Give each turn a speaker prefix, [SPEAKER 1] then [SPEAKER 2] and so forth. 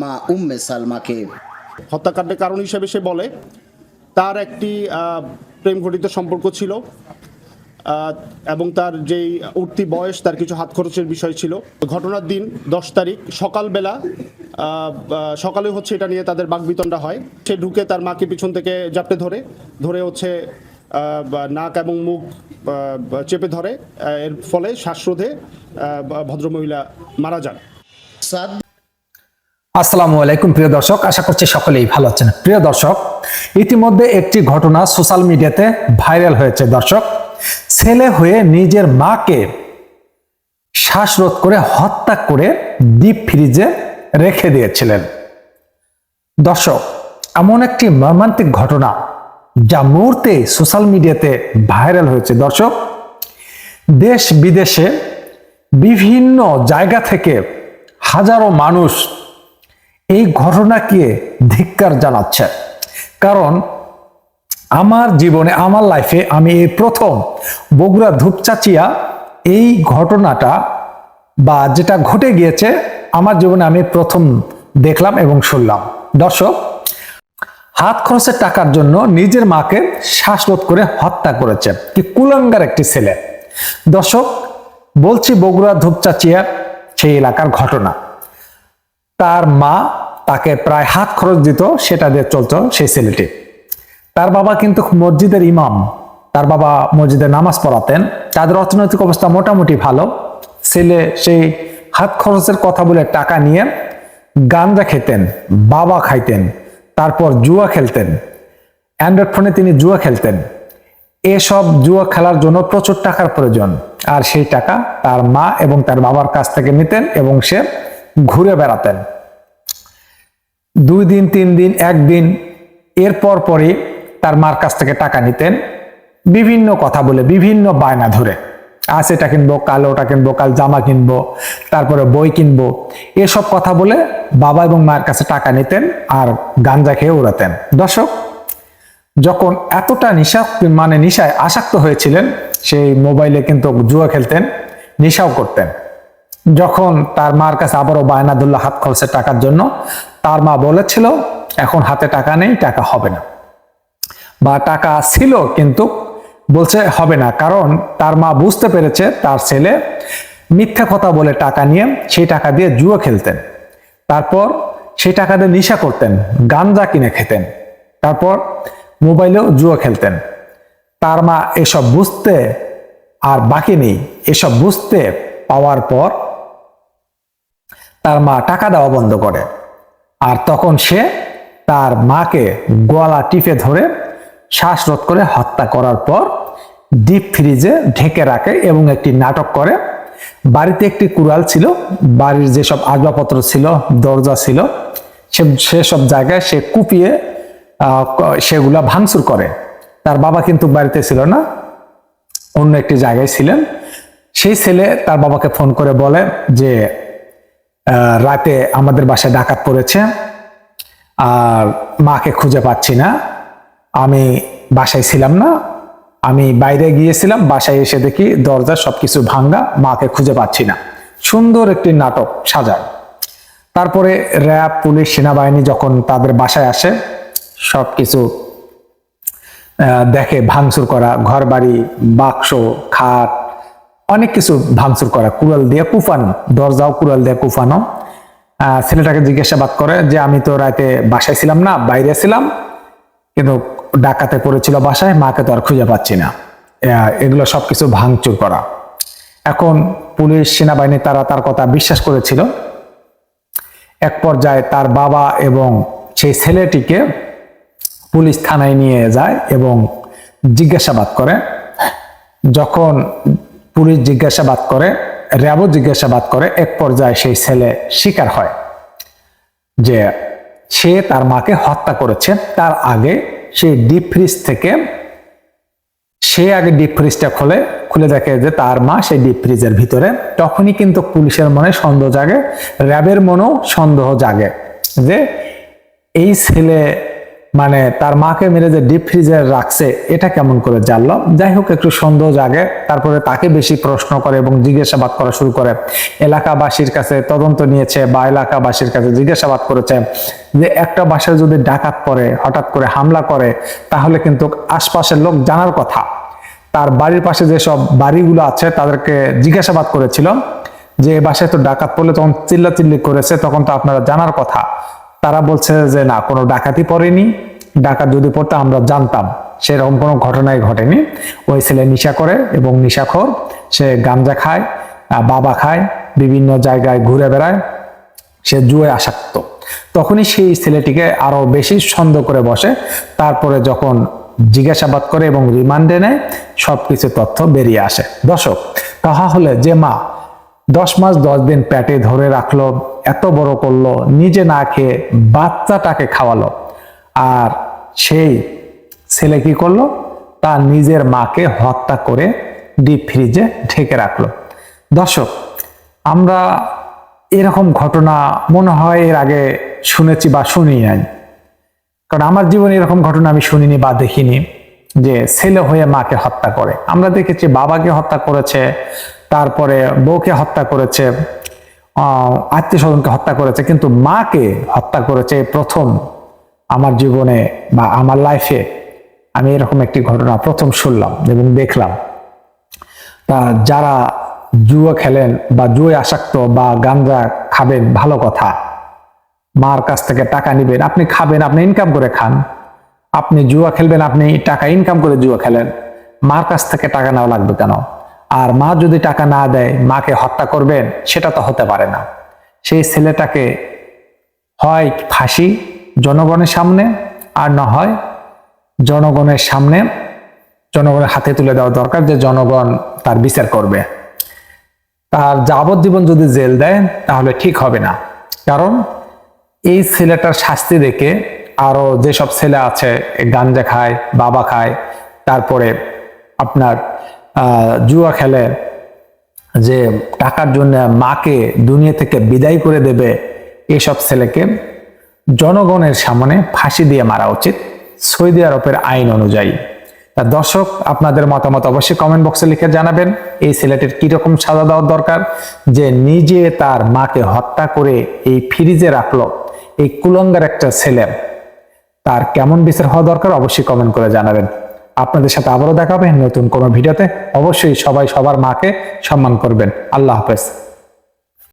[SPEAKER 1] মা উম্মে সালমাকে।
[SPEAKER 2] হত্যাকাণ্ডের কারণ হিসেবে সে বলে তার একটি প্রেম ঘটিত সম্পর্ক ছিল এবং তার যেই উঠতি বয়স তার কিছু হাত খরচের বিষয় ছিল। ঘটনার দিন দশ তারিখ সকালবেলা সকালে হচ্ছে এটা নিয়ে তাদের বাকবিতণ্ডা হয়। সে ঢুকে তার মাকে পিছন থেকে জাপটে ধরে ধরে হচ্ছে নাক এবং মুখ চেপে ধরে এর ফলে শ্বাসরোধে ভদ্রমহিলা মারা যান।
[SPEAKER 1] সাদ
[SPEAKER 3] আসসালামু আলাইকুম, প্রিয় দর্শক। আশা করছি সকলেই ভালো আছেন। প্রিয় দর্শক, ইতিমধ্যে একটি ঘটনা সোশ্যাল মিডিয়াতে ভাইরাল হয়েছে। দর্শক, ছেলে হয়ে নিজের মাকে শ্বাসরোধ করে হত্যা করে ডিপ ফ্রিজে রেখে দিয়েছিলেন। দর্শক, এমন একটি মর্মান্তিক ঘটনা যা মুহূর্তে সোশ্যাল মিডিয়াতে ভাইরাল হয়েছে। দর্শক, দেশ বিদেশে বিভিন্ন জায়গা থেকে হাজারো মানুষ এই ঘটনাকে ধিক্কার জানাচ্ছে। কারণ আমার জীবনে, আমার লাইফে আমি এই প্রথম বগুড়া ধূপচাচিয়া এই ঘটনাটা বা যেটা ঘটে গিয়েছে, আমার জীবনে আমি প্রথম দেখলাম এবং শুনলাম। দর্শক, হাত খরচের টাকার জন্য নিজের মাকে শ্বাসরোধ করে হত্যা করেছে কি কুলাঙ্গার একটি ছেলে। দর্শক, বলছি বগুড়া ধূপচাচিয়ার সেই এলাকার ঘটনা। তার মা তাকে প্রায় হাত খরচ দিত, সেটা দিয়ে চলতো সেই ছেলেটি। তার বাবা কিন্তু মসজিদের ইমাম। তার বাবা মসজিদে নামাজ পড়াতেন। তাদের অর্থনৈতিক অবস্থা মোটামুটি ভালো। ছেলে সেই হাত খরচের কথা বলে টাকা নিয়ে গাঞ্জা খেতেন, বাবা খাইতেন, তারপর জুয়া খেলতেন। অ্যান্ড্রয়েড ফোনে তিনি জুয়া খেলতেন। এসব জুয়া খেলার জন্য প্রচুর টাকার প্রয়োজন। আর সেই টাকা তার মা এবং তার বাবার কাছ থেকে নিতেন এবং সে ঘুরে বেড়াতেন। দুই দিন, তিন দিন একদিন এরপর পরে তার মার কাছ থেকে টাকা নিতেন। বিভিন্ন কথা বলে, বিভিন্ন বায়না ধরে। আজ এটা কিনবো, কাল ওটা কিনবো, কাল জামা কিনবো, তারপরে বই কিনবো। এসব কথা বলে বাবা এবং মায়ের কাছে টাকা নিতেন আর গাঞ্জা খেয়ে উড়াতেন। দর্শক, যখন এতটা নিশা মানে নিশায় আসক্ত হয়েছিলেন, সেই মোবাইলে কিন্তু জুয়া খেলতেন, নেশাও করতেন। যখন তার মার কাছে আবারও বায়নাদুল্লাহ হাত খরচের টাকার জন্য, তার মা বলেছিল, এখন হাতে টাকা নেই, টাকা হবে না। বা টাকা ছিল কিন্তু বলছে, হবে না। কারণ তার মা বুঝতে পেরেছে, তার ছেলে মিথ্যা কথা বলে টাকা নিয়ে সেই টাকা দিয়ে জুয়া খেলতেন। তারপর সেই টাকা দিয়ে নেশা করতেন গাঞ্জা কিনে খেতেন। তারপর মোবাইলেও জুয়া খেলতেন। তার মা এসব বুঝতে আর বাকি নেই। এসব বুঝতে পাওয়ার পর তার মা টাকা দেওয়া বন্ধ করে। আর তখন সে তার মাকে গলা টিপে ধরে শ্বাসরোধ করে হত্যা করার পর ডিপ ফ্রিজে ঢেকে রাখে এবং একটি নাটক করে। বাড়িতে একটি কুড়াল ছিল, বাড়ির যেসব আসবাবপত্র ছিল, দরজা ছিল, সে, সেসব জায়গায় সে কুপিয়ে সেগুলা ভাঙচুর করে। তার বাবা কিন্তু বাড়িতে ছিল না, অন্য একটি জায়গায় ছিলেন। সেই ছেলে তার বাবাকে ফোন করে বলে যে রাতে আমাদের বাসায় ডাকাত পড়েছে, আর মাকে খুঁজে পাচ্ছি না। আমি বাসায় ছিলাম না। আমি বাইরে গিয়েছিলাম, বাসায় এসে দেখি দরজা সবকিছু ভাঙ্গা, মাকে খুঁজে পাচ্ছি না। সুন্দর একটি নাটক সাজায়। তারপরে র্যাব, পুলিশ, সেনাবাহিনী যখন তাদের বাসায় আসে সব কিছু দেখে, ভাঙচুর করা ঘর বাড়ি বাক্স, খাট অনেক কিছু ভাঙচুর করা। কুড়াল দিয়ে কুফানো, দরজাও কুড়াল দিয়ে কুফানো ছেলেটাকে জিজ্ঞাসাবাদ করে যে, আমি তো রাতে বাসায় ছিলাম না, বাইরে ছিলাম, কিন্তু ডাকাতে পড়েছিল বাসায়, মাকে তো আর খুঁজে পাচ্ছি না। এগুলো সবকিছু ভাঙচুর করা। এখন পুলিশ, সেনাবাহিনী তারা তার কথা বিশ্বাস করেছিল। এক পর্যায়ে তার বাবা এবং সেই ছেলেটিকে পুলিশ থানায় নিয়ে যায় এবং জিজ্ঞাসাবাদ করে। যখন পুলিশ জিজ্ঞাসাবাদ করে, র্যাবও জিজ্ঞাসাবাদ করে, এক পর্যায়ে সেই ছেলে স্বীকার হয় যে সে তার মাকে হত্যা করেছে। তার আগে সেই ডিপ ফ্রিজ থেকে, সে আগে ডিপ ফ্রিজটা খোলে, খুলে দেখে যে তার মা সেই ডিপ ফ্রিজের ভিতরে। তখনই কিন্তু পুলিশের মনে সন্দেহ জাগে, র্যাবের মনেও সন্দেহ জাগে যে এই ছেলে মানে তার মাকে মেরে যে ডিপ ফ্রিজে রাখছে, এটা কেমন করে জানলো? যাই হোক, একটু সন্দেহ জাগে, তারপরে তাকে বেশি প্রশ্ন করে এবং জিজ্ঞাসাবাদ করা শুরু করে। এলাকাবাসীর কাছে তদন্ত নিয়েছে বা এলাকাবাসীর কাছে জিজ্ঞাসাবাদ করেছে যে একটা বাসায় যদি ডাকাত পড়ে, হঠাৎ করে হামলা করে, তাহলে কিন্তু আশপাশের লোক জানার কথা। তার বাড়ির পাশে যেসব বাড়িগুলো আছে, তাদেরকে জিজ্ঞাসাবাদ করেছিল যে বাসায় তো ডাকাত পড়লে তখন চিল্লাচিল্লি করেছে, তখন তো আপনারা জানার কথা। তারা বলছে যে, না, কোনো ডাকাতি পড়েনি। ডাকাত যদি পড়তো, আমরা জানতাম। সেরকম কোনো ঘটনাই ঘটেনি। ওই ছেলে নেশা করে এবং নেশাখোর। সে গাঞ্জা খায় বাবা খায়, বিভিন্ন জায়গায় ঘুরে বেড়ায়। সে জুয়ে আসক্ত। তখনই সেই ছেলেটিকে আরও বেশি সন্দেহ করে বসে। তারপরে যখন জিজ্ঞাসাবাদ করে এবং রিমান্ডে নেয়, সবকিছু তথ্য বেরিয়ে আসে। দর্শক তাহলে যে মা দশ মাস, দশ দিন পেটে ধরে রাখল, এত বড় করল, নিজে না খেয়ে বাচ্চাটাকে খাওয়ালো। আর সেই ছেলে কি করল? তার নিজের মাকে হত্যা করে ডিপ ফ্রিজে ঢেকে রাখল। দর্শক, আমরা এরকম ঘটনা মনে হয় এর আগে শুনেছি বা শুনি নাই। কারণ আমার জীবনে এরকম ঘটনা আমি শুনিনি বা দেখিনি যে ছেলে হয়ে মাকে হত্যা করে। আমরা দেখেছি বাবাকে হত্যা করেছে তারপরে বউকে হত্যা করেছে আত্মীয় স্বজনকে হত্যা করেছে, কিন্তু মাকে হত্যা করেছে প্রথম আমার জীবনে বা আমার লাইফে আমি এরকম একটি ঘটনা প্রথম শুনলাম এবং দেখলাম। তা যারা জুয়া খেলেন বা জুয়ে আসক্ত বা গাঞ্জা খাবেন, ভালো কথা। মার কাছ থেকে টাকা নিবেন, আপনি খাবেন, আপনি ইনকাম করে খান। আপনি জুয়া খেলবেন, আপনি টাকা ইনকাম করে জুয়া খেলেন। মার কাছ থেকে টাকা নেওয়া লাগবে কেন? আর মা যদি টাকা না দেয়, মাকে হত্যা করবেন, সেটা তো হতে পারে না। সেই ছেলেটাকে হয় ফাঁসি জনগণের সামনে আর না হয় জনগণের সামনে। জনগণের হাতে তুলে দেওয়া দরকার যে জনগণ তার বিচার করবে। তার যাবজ্জীবন যদি জেল দেয়, তাহলে ঠিক হবে না। কারণ এই ছেলেটার শাস্তি দেখে আরও যেসব ছেলে আছে, গাঞ্জা খায়, বাবা খায়, তারপরে আপনার জুয়া খেলে যে টাকার জন্য মাকে দুনিয়া থেকে বিদায় করে দেবে এসব ছেলেকে জনগণের সামনে ফাঁসি দিয়ে মারা উচিত। সৌদি আরবের আইন অনুযায়ী। তা দর্শক, আপনাদের মতামত অবশ্যই কমেন্ট বক্সে লিখে জানাবেন। এই ছেলেটির কীরকম সাজা দেওয়ার দরকার? যে নিজে তার মাকে হত্যা করে এই ফ্রিজে রাখল এই কুলঙ্গার একটা ছেলে। তার কেমন বিচার হওয়া দরকার? অবশ্যই কমেন্ট করে জানাবেন। আপনাদের সাথে আবারও দেখা হবে নতুন কোনো ভিডিওতে। অবশ্যই সবাই সবার মাকে সম্মান করবেন। আল্লাহ হাফেজ।